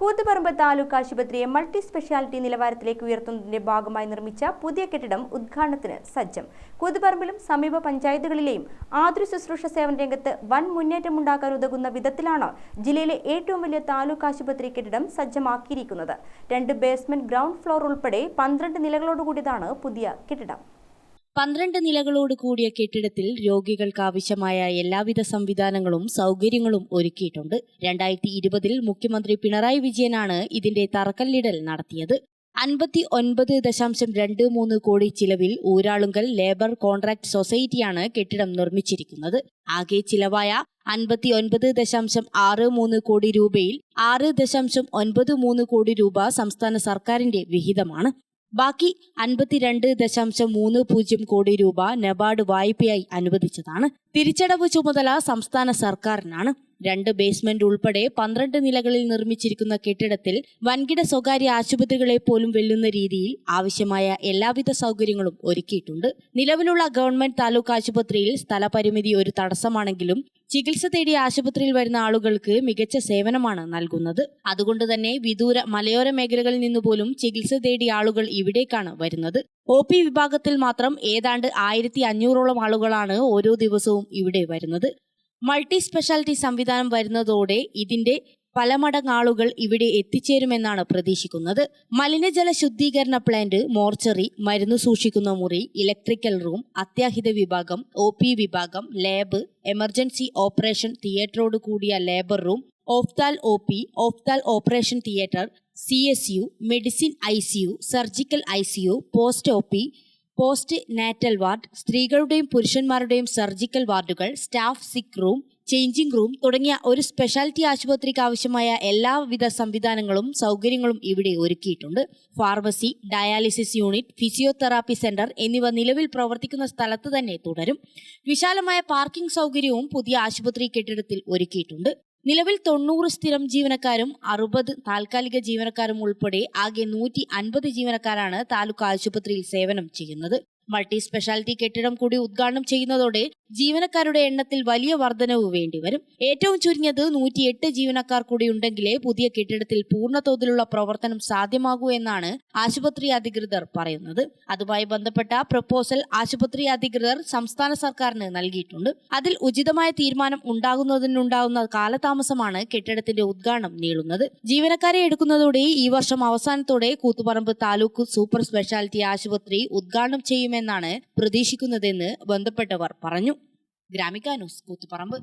കൂത്തുപറമ്പ് താലൂക്ക് ആശുപത്രിയെ multi speciality നിലവാരത്തിലേക്ക് ഉയർത്തുന്നതിന്റെ ഭാഗമായി നിർമ്മിച്ച പുതിയ കെട്ടിടം ഉദ്ഘാടനത്തിന് സജ്ജം. കൂത്തുപറമ്പിലും സമീപ പഞ്ചായത്തുകളിലെയും ആതുര ശുശ്രൂഷ സേവന രംഗത്ത് വൻ മുന്നേറ്റമുണ്ടാക്കാൻ ഉതകുന്ന വിധത്തിലാണ് ജില്ലയിലെ ഏറ്റവും വലിയ താലൂക്ക് ആശുപത്രി കെട്ടിടം സജ്ജമാക്കിയിരിക്കുന്നത്. രണ്ട് ബേസ്മെന്റ് ഗ്രൗണ്ട് ഫ്ലോർ ഉൾപ്പെടെ പന്ത്രണ്ട് നിലകളോടുകൂടിയതാണ് പുതിയ കെട്ടിടം. പന്ത്രണ്ട് നിലകളോട് കൂടിയ കെട്ടിടത്തിൽ രോഗികൾക്ക് ആവശ്യമായ എല്ലാവിധ സംവിധാനങ്ങളും സൗകര്യങ്ങളും ഒരുക്കിയിട്ടുണ്ട്. രണ്ടായിരത്തി ഇരുപതിൽ മുഖ്യമന്ത്രി പിണറായി വിജയനാണ് ഇതിന്റെ തറക്കല്ലിടൽ നടത്തിയത്. അൻപത്തി ഒൻപത് ദശാംശം രണ്ട് മൂന്ന് കോടി ചിലവിൽ ഊരാളുങ്കൽ ലേബർ കോൺട്രാക്ട് സൊസൈറ്റിയാണ് കെട്ടിടം നിർമ്മിച്ചിരിക്കുന്നത്. ആകെ ചിലവായ അൻപത്തി ഒൻപത് ദശാംശം ആറ് മൂന്ന് കോടി രൂപയിൽ ആറ് ദശാംശം ഒൻപത് മൂന്ന് കോടി രൂപ സംസ്ഥാന സർക്കാരിന്റെ വിഹിതമാണ്. ബാക്കി അൻപത്തിരണ്ട് ദശാംശം മൂന്ന് പൂജ്യം കോടി രൂപ നബാർഡ് വായ്പയായി അനുവദിച്ചതാണ്. തിരിച്ചടവ് ചുമതല സംസ്ഥാന സർക്കാരിനാണ്. രണ്ട് ബേസ്മെന്റ് ഉൾപ്പെടെ പന്ത്രണ്ട് നിലകളിൽ നിർമ്മിച്ചിരിക്കുന്ന കെട്ടിടത്തിൽ വൻകിട സ്വകാര്യ ആശുപത്രികളെ പോലും വെല്ലുന്ന രീതിയിൽ ആവശ്യമായ എല്ലാവിധ സൗകര്യങ്ങളും ഒരുക്കിയിട്ടുണ്ട്. നിലവിലുള്ള ഗവൺമെന്റ് താലൂക്ക് ആശുപത്രിയിൽ സ്ഥലപരിമിതി ഒരു തടസ്സമാണെങ്കിലും ചികിത്സ തേടി ആശുപത്രിയിൽ വരുന്ന ആളുകൾക്ക് മികച്ച സേവനമാണ് നൽകുന്നത്. അതുകൊണ്ട് തന്നെ വിദൂര മലയോര മേഖലകളിൽ നിന്ന് പോലും ചികിത്സ തേടി ആളുകൾ ഇവിടേക്കാണ് വരുന്നത്. ഒ പി വിഭാഗത്തിൽ മാത്രം ഏതാണ്ട് ആയിരത്തി അഞ്ഞൂറോളം ആളുകളാണ് ഓരോ ദിവസവും ഇവിടെ വരുന്നത്. മൾട്ടി സ്പെഷ്യാലിറ്റി സംവിധാനം വരുന്നതോടെ ഇതിന്റെ പല ആളുകൾ ഇവിടെ എത്തിച്ചേരുമെന്നാണ് പ്രതീക്ഷിക്കുന്നത്. മലിനജല ശുദ്ധീകരണ പ്ലാന്റ് മോർച്ചറി മരുന്ന് സൂക്ഷിക്കുന്ന മുറി ഇലക്ട്രിക്കൽ റൂം അത്യാഹിത വിഭാഗം ഒ വിഭാഗം ലാബ് എമർജൻസി ഓപ്പറേഷൻ തിയേറ്ററോട് കൂടിയ labour room ophthal O P ophthal operation theatre C S U medicine I C U surgical I C U post O P post natal ward സ്ത്രീകളുടെയും പുരുഷന്മാരുടെയും surgical വാർഡുകൾ staff sick room changing room തുടങ്ങിയ ഒരു speciality ആശുപത്രിക്ക് ആവശ്യമായ എല്ലാവിധ സംവിധാനങ്ങളും സൗകര്യങ്ങളും ഇവിടെ ഒരുക്കിയിട്ടുണ്ട്. Pharmacy dialysis unit physiotherapy centre എന്നിവ നിലവിൽ പ്രവർത്തിക്കുന്ന സ്ഥലത്ത് തന്നെ തുടരും. വിശാലമായ പാർക്കിംഗ് സൗകര്യവും പുതിയ ആശുപത്രി കെട്ടിടത്തിൽ ഒരുക്കിയിട്ടുണ്ട്. നിലവിൽ തൊണ്ണൂറ് സ്ഥിരം ജീവനക്കാരും അറുപത് താൽക്കാലിക ജീവനക്കാരും ഉൾപ്പെടെ ആകെ നൂറ്റി അൻപത് ജീവനക്കാരാണ് താലൂക്ക് ആശുപത്രിയിൽ സേവനം ചെയ്യുന്നത്. മൾട്ടി സ്പെഷ്യാലിറ്റി കെട്ടിടം കൂടി ഉദ്ഘാടനം ചെയ്യുന്നതോടെ ജീവനക്കാരുടെ എണ്ണത്തിൽ വലിയ വർധനവ് വേണ്ടിവരും. ഏറ്റവും ചുരുങ്ങിയത് നൂറ്റിയെട്ട് ജീവനക്കാർ കൂടി ഉണ്ടെങ്കിലേ പുതിയ കെട്ടിടത്തിൽ പൂർണതോതിലുള്ള പ്രവർത്തനം സാധ്യമാകൂ എന്നാണ് ആശുപത്രി അധികൃതർ പറയുന്നത്. അതുമായി ബന്ധപ്പെട്ട പ്രപ്പോസൽ ആശുപത്രി അധികൃതർ സംസ്ഥാന സർക്കാരിന് നൽകിയിട്ടുണ്ട്. അതിൽ ഉചിതമായ തീരുമാനം ഉണ്ടാകുന്നതിനുണ്ടാകുന്ന കാലതാമസമാണ് കെട്ടിടത്തിന്റെ ഉദ്ഘാടനം നീളുന്നത്. ജീവനക്കാരെ എടുക്കുന്നതോടെ ഈ വർഷം അവസാനത്തോടെ കൂത്തുപറമ്പ് താലൂക്ക് സൂപ്പർ സ്പെഷ്യാലിറ്റി ആശുപത്രി ഉദ്ഘാടനം ചെയ്യുമെന്നാണ് പ്രതീക്ഷിക്കുന്നതെന്ന് ബന്ധപ്പെട്ടവർ പറഞ്ഞു. ഗ്രാമിക ന്യൂസ് കൂത്തുപറമ്പ്.